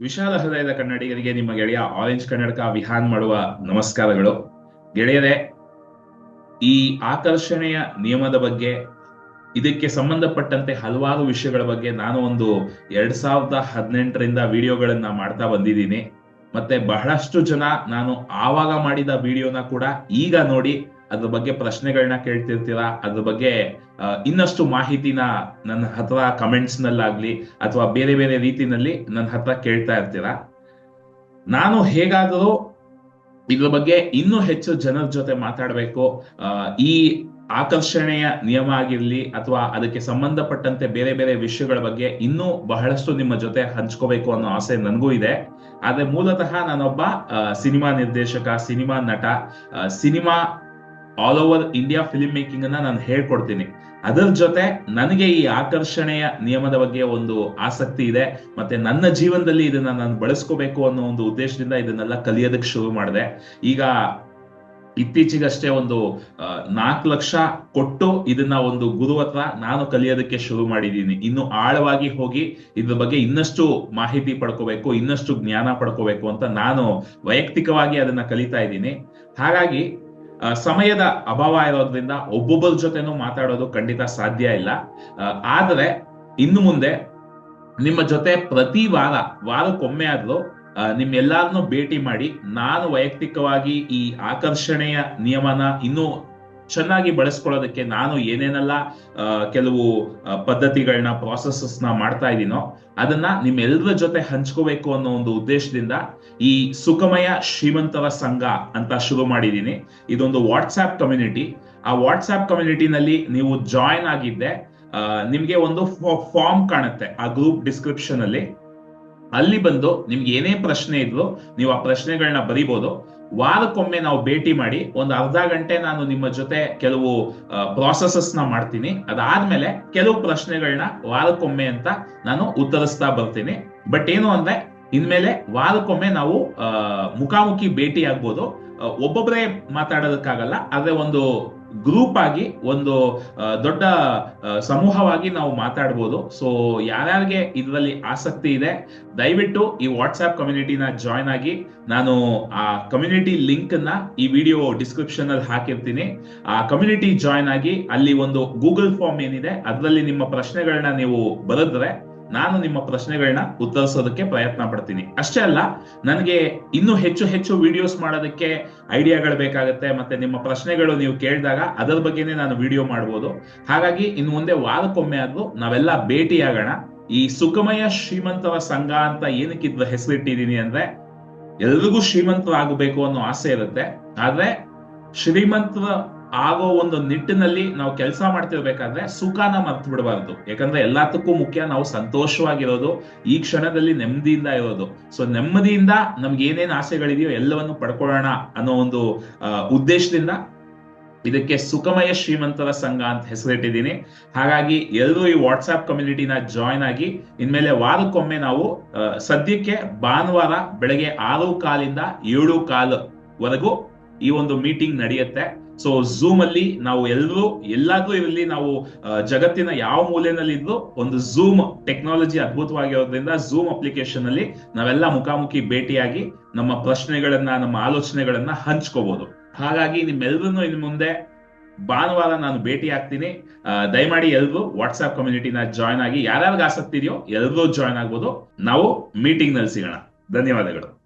ವಿಶಾಲ ಹೃದಯದ ಕನ್ನಡಿಗರಿಗೆ ನಿಮ್ಮ ಗೆಳೆಯ ಆರೆಂಜ್ ಕನ್ನಡಕ ವಿಹಾನ್ ಮಾಡುವ ನಮಸ್ಕಾರಗಳು. ಗೆಳೆಯರೇ, ಈ ಆಕರ್ಷಣೆಯ ನಿಯಮದ ಬಗ್ಗೆ, ಇದಕ್ಕೆ ಸಂಬಂಧಪಟ್ಟಂತೆ ಹಲವಾರು ವಿಷಯಗಳ ಬಗ್ಗೆ ನಾನು ಒಂದು ಎರಡ್ ಸಾವಿರದ ಹದಿನೆಂಟರಿಂದ ವಿಡಿಯೋಗಳನ್ನ ಮಾಡ್ತಾ ಬಂದಿದ್ದೀನಿ. ಮತ್ತೆ ಬಹಳಷ್ಟು ಜನ ನಾನು ಆವಾಗ ಮಾಡಿದ ವಿಡಿಯೋನ ಕೂಡ ಈಗ ನೋಡಿ ಅದ್ರ ಬಗ್ಗೆ ಪ್ರಶ್ನೆಗಳನ್ನ ಕೇಳ್ತಿರ್ತೀರಾ? ಅದ್ರ ಬಗ್ಗೆ ಇನ್ನಷ್ಟು ಮಾಹಿತಿನ ನನ್ನ ಹತ್ರ ಕಮೆಂಟ್ಸ್ ನಲ್ಲಾಗ್ಲಿ ಅಥವಾ ಬೇರೆ ಬೇರೆ ರೀತಿನಲ್ಲಿ ನನ್ನ ಹತ್ರ ಕೇಳ್ತಾ ಇರ್ತೀರಾ? ನಾನು ಹೇಗಾದರೂ ಇದ್ರ ಬಗ್ಗೆ ಇನ್ನೂ ಹೆಚ್ಚು ಜನರ ಜೊತೆ ಮಾತಾಡಬೇಕು. ಈ ಆಕರ್ಷಣೆಯ ನಿಯಮ ಆಗಿರ್ಲಿ ಅಥವಾ ಅದಕ್ಕೆ ಸಂಬಂಧಪಟ್ಟಂತೆ ಬೇರೆ ಬೇರೆ ವಿಷಯಗಳ ಬಗ್ಗೆ ಇನ್ನೂ ಬಹಳಷ್ಟು ನಿಮ್ಮ ಜೊತೆ ಹಂಚ್ಕೋಬೇಕು ಅನ್ನೋ ಆಸೆ ನನಗೂ ಇದೆ. ಆದ್ರೆ ಮೂಲತಃ ನಾನೊಬ್ಬ ಸಿನಿಮಾ ನಿರ್ದೇಶಕ, ಸಿನಿಮಾ ನಟ cinema all over India film making ಅನ್ನ ನಾನು ಹೇಳ್ಕೊಡ್ತೀನಿ. ಅದರ ಜೊತೆ ನನಗೆ ಈ ಆಕರ್ಷಣೆಯ ನಿಯಮದ ಬಗ್ಗೆ ಒಂದು ಆಸಕ್ತಿ ಇದೆ. ಮತ್ತೆ ನನ್ನ ಜೀವನದಲ್ಲಿ ಇದನ್ನ ನಾನು ಬಳಸ್ಕೋಬೇಕು ಅನ್ನೋ ಒಂದು ಉದ್ದೇಶದಿಂದ ಇದನ್ನೆಲ್ಲ ಕಲಿಯೋದಕ್ಕೆ ಶುರು ಮಾಡಿದೆ. ಈಗ ಇತ್ತೀಚೆಗಷ್ಟೇ ಒಂದು ನಾಲ್ಕು ಲಕ್ಷ ಕೊಟ್ಟು ಇದನ್ನ ಒಂದು ಗುರು ಹತ್ರ ನಾನು ಕಲಿಯೋದಕ್ಕೆ ಶುರು ಮಾಡಿದ್ದೀನಿ ಇನ್ನು ಆಳವಾಗಿ ಹೋಗಿ ಇದ್ರ ಬಗ್ಗೆ ಇನ್ನಷ್ಟು ಮಾಹಿತಿ ಪಡ್ಕೋಬೇಕು, ಇನ್ನಷ್ಟು ಜ್ಞಾನ ಪಡ್ಕೋಬೇಕು ಅಂತ ನಾನು ವೈಯಕ್ತಿಕವಾಗಿ ಅದನ್ನ ಕಲಿತಾ ಇದ್ದೀನಿ. ಹಾಗಾಗಿ ಸಮಯದ ಅಭಾವ ಇರೋದ್ರಿಂದ ಒಬ್ಬೊಬ್ಬರ ಜೊತೆನೂ ಮಾತಾಡೋದು ಖಂಡಿತ ಸಾಧ್ಯ ಇಲ್ಲ. ಆದರೆ ಇನ್ನು ಮುಂದೆ ನಿಮ್ಮ ಜೊತೆ ಪ್ರತಿ ವಾರ, ವಾರಕ್ಕೊಮ್ಮೆ ಆದ್ರೂ ನಿಮ್ಮೆಲ್ಲಾರನ್ನೂ ಭೇಟಿ ಮಾಡಿ ನಾನು ವೈಯಕ್ತಿಕವಾಗಿ ಈ ಆಕರ್ಷಣೆಯ ನಿಯಮನ ಇನ್ನೂ ಚೆನ್ನಾಗಿ ಬಳಸ್ಕೊಳ್ಳೋದಕ್ಕೆ ನಾನು ಏನೇನೆಲ್ಲ ಕೆಲವು ಪದ್ಧತಿಗಳನ್ನ ಪ್ರಾಸೆಸಸ್ನ ಮಾಡ್ತಾ ಇದ್ದೀನೋ ಅದನ್ನ ನಿಮ್ಮೆಲ್ಲರ ಜೊತೆ ಹಂಚ್ಕೋಬೇಕು ಅನ್ನೋ ಒಂದು ಉದ್ದೇಶದಿಂದ ಈ ಸುಖಮಯ ಶ್ರೀಮಂತರ ಸಂಘ ಅಂತ ಶುರು ಮಾಡಿದ್ದೀನಿ ಇದೊಂದು ವಾಟ್ಸ್ಆಪ್ ಕಮ್ಯುನಿಟಿ ಆ ವಾಟ್ಸ್ಆಪ್ ಕಮ್ಯುನಿಟಿನಲ್ಲಿ ನೀವು ಜಾಯಿನ್ ಆಗಿದ್ದೆ ನಿಮ್ಗೆ ಒಂದು ಫಾರ್ಮ್ ಕಾಣುತ್ತೆ ಆ ಗ್ರೂಪ್ ಡಿಸ್ಕ್ರಿಪ್ಷನ್ ಅಲ್ಲಿ. ಅಲ್ಲಿ ಬಂದು ನಿಮ್ಗೆ ಏನೇ ಪ್ರಶ್ನೆ ಇದ್ರು ನೀವು ಆ ಪ್ರಶ್ನೆಗಳನ್ನ ಬರಿಬೋದು. ವಾರಕ್ಕೊಮ್ಮೆ ನಾವು ಭೇಟಿ ಮಾಡಿ ಒಂದು ಅರ್ಧ ಗಂಟೆ ನಾನು ನಿಮ್ಮ ಜೊತೆ ಕೆಲವು ಪ್ರಾಸೆಸಸ್ನ ಮಾಡ್ತೀನಿ. ಅದಾದ್ಮೇಲೆ ಕೆಲವು ಪ್ರಶ್ನೆಗಳನ್ನ ವಾರಕ್ಕೊಮ್ಮೆ ಅಂತ ನಾನು ಉತ್ತರಿಸ್ತಾ ಬರ್ತೀನಿ. ಬಟ್ ಏನು ಅಂದ್ರೆ, ಇನ್ಮೇಲೆ ವಾರಕ್ಕೊಮ್ಮೆ ನಾವು ಮುಖಾಮುಖಿ ಭೇಟಿ ಆಗ್ಬೋದು. ಒಬ್ಬೊಬ್ಬರೇ ಮಾತಾಡೋದಕ್ಕಾಗಲ್ಲ, ಆದ್ರೆ ಒಂದು ಗ್ರೂಪ್ ಆಗಿ ಒಂದು ದೊಡ್ಡ ಸಮೂಹವಾಗಿ ನಾವು ಮಾತಾಡ್ಬೋದು. ಸೊ ಯಾರ್ಯಾರಿಗೆ ಇದರಲ್ಲಿ ಆಸಕ್ತಿ ಇದೆ, ದಯವಿಟ್ಟು ಈ ವಾಟ್ಸ್ಆಪ್ ಕಮ್ಯುನಿಟಿನ ಜಾಯ್ನ್ ಆಗಿ ನಾನು ಆ ಕಮ್ಯುನಿಟಿ ಲಿಂಕ್ ಅನ್ನ ಈ ವಿಡಿಯೋ ಡಿಸ್ಕ್ರಿಪ್ಷನ್ ಅಲ್ಲಿ ಹಾಕಿರ್ತೀನಿ. ಆ ಕಮ್ಯುನಿಟಿ ಜಾಯ್ನ್ ಆಗಿ ಅಲ್ಲಿ ಒಂದು ಗೂಗಲ್ ಫಾರ್ಮ್ ಏನಿದೆ, ಅದರಲ್ಲಿ ನಿಮ್ಮ ಪ್ರಶ್ನೆಗಳನ್ನ ನೀವು ಬರೆದ್ರೆ ನಾನು ನಿಮ್ಮ ಪ್ರಶ್ನೆಗಳನ್ನ ಉತ್ತರಿಸೋದಕ್ಕೆ ಪ್ರಯತ್ನ ಪಡ್ತೀನಿ. ಅಷ್ಟೇ ಅಲ್ಲ, ನನಗೆ ಇನ್ನೂ ಹೆಚ್ಚು ಹೆಚ್ಚು ವಿಡಿಯೋಸ್ ಮಾಡೋದಕ್ಕೆ ಐಡಿಯಾಗಳು ಬೇಕಾಗುತ್ತೆ, ಮತ್ತೆ ನಿಮ್ಮ ಪ್ರಶ್ನೆಗಳು ನೀವು ಕೇಳಿದಾಗ ಅದರ ಬಗ್ಗೆನೇ ನಾನು ವಿಡಿಯೋ ಮಾಡ್ಬೋದು. ಹಾಗಾಗಿ ಇನ್ನು ಮುಂದೆ ವಾರಕ್ಕೊಮ್ಮೆ ಆದ್ರೂ ನಾವೆಲ್ಲ ಭೇಟಿಯಾಗೋಣ. ಈ ಸುಖಮಯ ಶ್ರೀಮಂತರ ಸಂಘ ಅಂತ ಏನಕ್ಕೆ ಇದ್ರ ಹೆಸರಿಟ್ಟಿದ್ದೀನಿ ಅಂದ್ರೆ, ಎಲ್ರಿಗೂ ಶ್ರೀಮಂತರಾಗಬೇಕು ಅನ್ನೋ ಆಸೆ ಇರುತ್ತೆ. ಆದ್ರೆ ಶ್ರೀಮಂತರ ಆಗೋ ಒಂದು ನಿಟ್ಟಿನಲ್ಲಿ ನಾವು ಕೆಲಸ ಮಾಡ್ತಿರ್ಬೇಕಾದ್ರೆ ಸುಖನ ಮರ್ತು ಬಿಡಬಾರ್ದು. ಯಾಕಂದ್ರೆ ಎಲ್ಲದಕ್ಕೂ ಮುಖ್ಯ ನಾವು ಸಂತೋಷವಾಗಿರೋದು, ಈ ಕ್ಷಣದಲ್ಲಿ ನೆಮ್ಮದಿಯಿಂದ ಇರೋದು. ಸೊ ನೆಮ್ಮದಿಯಿಂದ ನಮ್ಗೆ ಏನೇನ್ ಆಸೆಗಳಿದೆಯೋ ಎಲ್ಲವನ್ನು ಪಡ್ಕೊಳ್ಳೋಣ ಅನ್ನೋ ಒಂದು ಉದ್ದೇಶದಿಂದ ಇದಕ್ಕೆ ಸುಖಮಯ ಶ್ರೀಮಂತರ ಸಂಘ ಅಂತ ಹೆಸರಿಟ್ಟಿದ್ದೀನಿ. ಹಾಗಾಗಿ ಎಲ್ಲರೂ ಈ ವಾಟ್ಸ್ಆಪ್ ಕಮ್ಯುನಿಟಿನ ಜಾಯ್ನ್ ಆಗಿ ಇನ್ಮೇಲೆ ವಾರಕ್ಕೊಮ್ಮೆ ನಾವು ಸದ್ಯಕ್ಕೆ ಭಾನುವಾರ ಬೆಳಗ್ಗೆ ಆರು ಕಾಲಿಂದ ಏಳು ಕಾಲು ವರೆಗೂ ಈ ಒಂದು ಮೀಟಿಂಗ್ ನಡೆಯುತ್ತೆ. ಸೊ ಝೂಮ್ ಅಲ್ಲಿ ನಾವು ಎಲ್ಲರೂ, ಎಲ್ಲಾದ್ರೂ ಇರಲಿ, ನಾವು ಜಗತ್ತಿನ ಯಾವ ಮೂಲೆಯಲ್ಲಿ ಇದ್ರು ಒಂದು ಝೂಮ್ ಟೆಕ್ನಾಲಜಿ ಅದ್ಭುತವಾಗಿರೋದ್ರಿಂದ ಝೂಮ್ ಅಪ್ಲಿಕೇಶನ್ ಅಲ್ಲಿ ನಾವೆಲ್ಲ ಮುಖಾಮುಖಿ ಭೇಟಿಯಾಗಿ ನಮ್ಮ ಪ್ರಶ್ನೆಗಳನ್ನ, ನಮ್ಮ ಆಲೋಚನೆಗಳನ್ನ ಹಂಚ್ಕೋಬಹುದು ಹಾಗಾಗಿ ನಿಮ್ಮೆಲ್ಲರನ್ನು ಇನ್ ಮುಂದೆ ಭಾನುವಾರ ನಾನು ಭೇಟಿ ಆಗ್ತೀನಿ. ದಯಮಾಡಿ ಎಲ್ಲರೂ ವಾಟ್ಸ್ಆಪ್ ಕಮ್ಯುನಿಟಿನ ಜಾಯ್ನ್ ಆಗಿ, ಯಾರ್ಯಾರಿಗೆ ಆಸಕ್ತಿ ಇದೆಯೋ ಎಲ್ಲರೂ ಜಾಯ್ನ್ ಆಗ್ಬೋದು. ನಾವು ಮೀಟಿಂಗ್ನಲ್ಲಿ ಸಿಗೋಣ. ಧನ್ಯವಾದಗಳು.